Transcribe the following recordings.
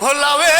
ভোলাবে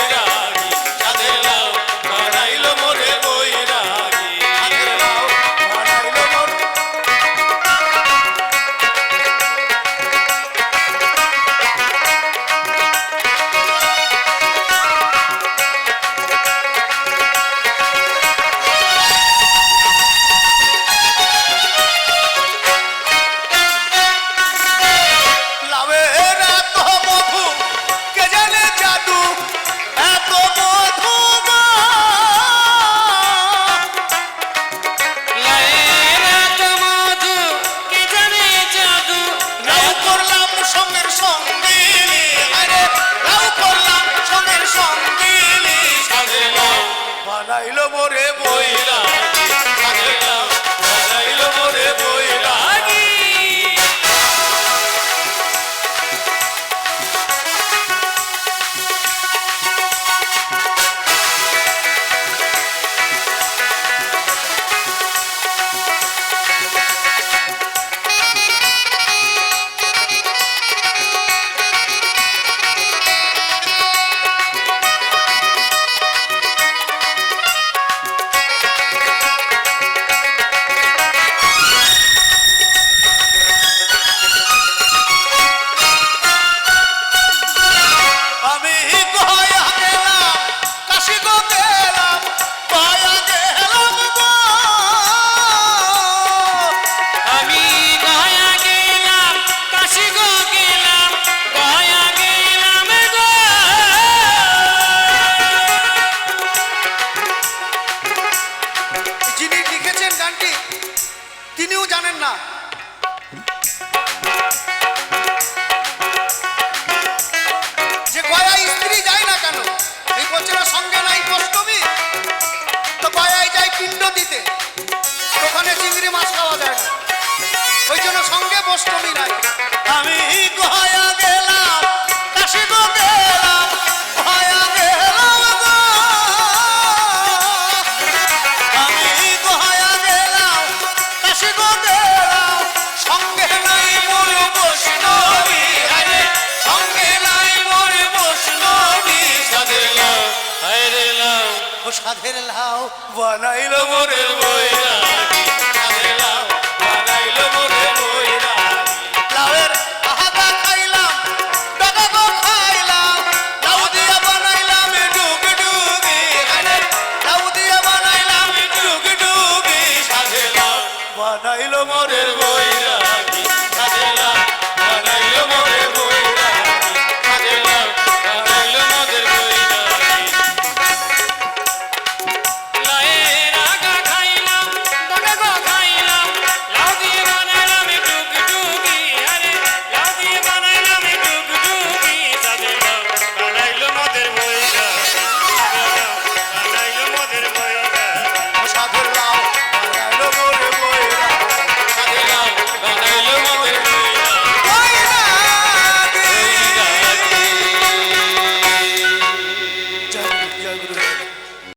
সঙ্গের সঙ্গে আরে লাউ করলাম সঙ্গের সঙ্গে বানাইলো মোরে বইরা অষ্টমী নাই। আমি গয়া গেলাম, কাশি গেলাম গেলাম আমি গেলাম গেলাম, সঙ্গে নাই মোর বৈষ্ণবী। আরে সঙ্গে নাই মোর বৈষ্ণবী। সাধের লাও সাধের লাও, বানাইল মোরের বই। বানাইলো মোরে বৈরাগী। বানাইলো